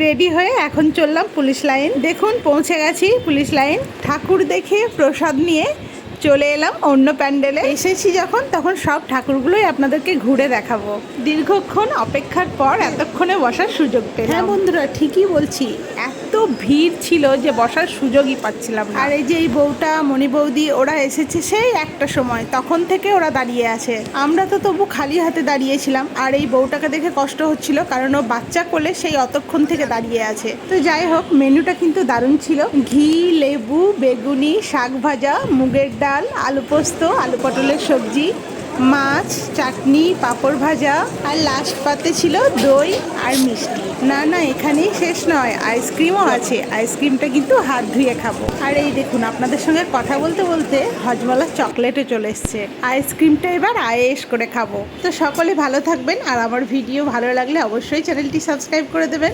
Ready হয়ে এখন চললাম পুলিশ লাইন। দেখুন, পৌঁছে গেছি পুলিশ লাইন। ঠাকুর দেখে প্রসাদ নিয়ে চলে এলাম অন্য প্যান্ডেলে। এসেছি যখন, তখন সব ঠাকুরগুলোই আপনাদেরকে ঘুরে দেখাবো। দীর্ঘক্ষণ অপেক্ষার পর এতক্ষণে বসার সুযোগ পেলাম। হ্যাঁ বন্ধুরা, ঠিকই বলছি। এত ভিড় ছিল যে বসার সুযোগই পাচ্ছিলাম আর এই যে এই বউটা, মণি বৌদি, ওরা এসেছে সেই একটা সময়। তখন থেকে ওরা দাঁড়িয়ে আছে। আমরা তো তবু খালি হাতে দাঁড়িয়েছিলাম। আর এই বউটাকে দেখে কষ্ট হচ্ছিল, কারণ ও বাচ্চা কোলে সেই অতক্ষণ থেকে দাঁড়িয়ে আছে। তো যাই হোক, মেনুটা কিন্তু দারুণ ছিল। ঘি, লেবু, বেগুনি, শাক ভাজা, মুগের ডাল, আলু পোস্ত, আলু পটলের সবজি মাছ, চাটনি, পাঁপড় ভাজা আর লাস্ট পাতে ছিল দই আর মিষ্টি। না না, এখানেই শেষ নয় আইসক্রিমও আছে। আইসক্রিমটা কিন্তু হাত ধুয়ে খাব। আর এই দেখুন, আপনাদের সঙ্গে কথা বলতে বলতে হজমলা চকলেটও চলে এসছে। আইসক্রিমটা এবার আয়েস করে খাব। তো সকলে ভালো থাকবেন, আর আমার ভিডিও ভালো লাগলে অবশ্যই চ্যানেলটি সাবস্ক্রাইব করে দেবেন।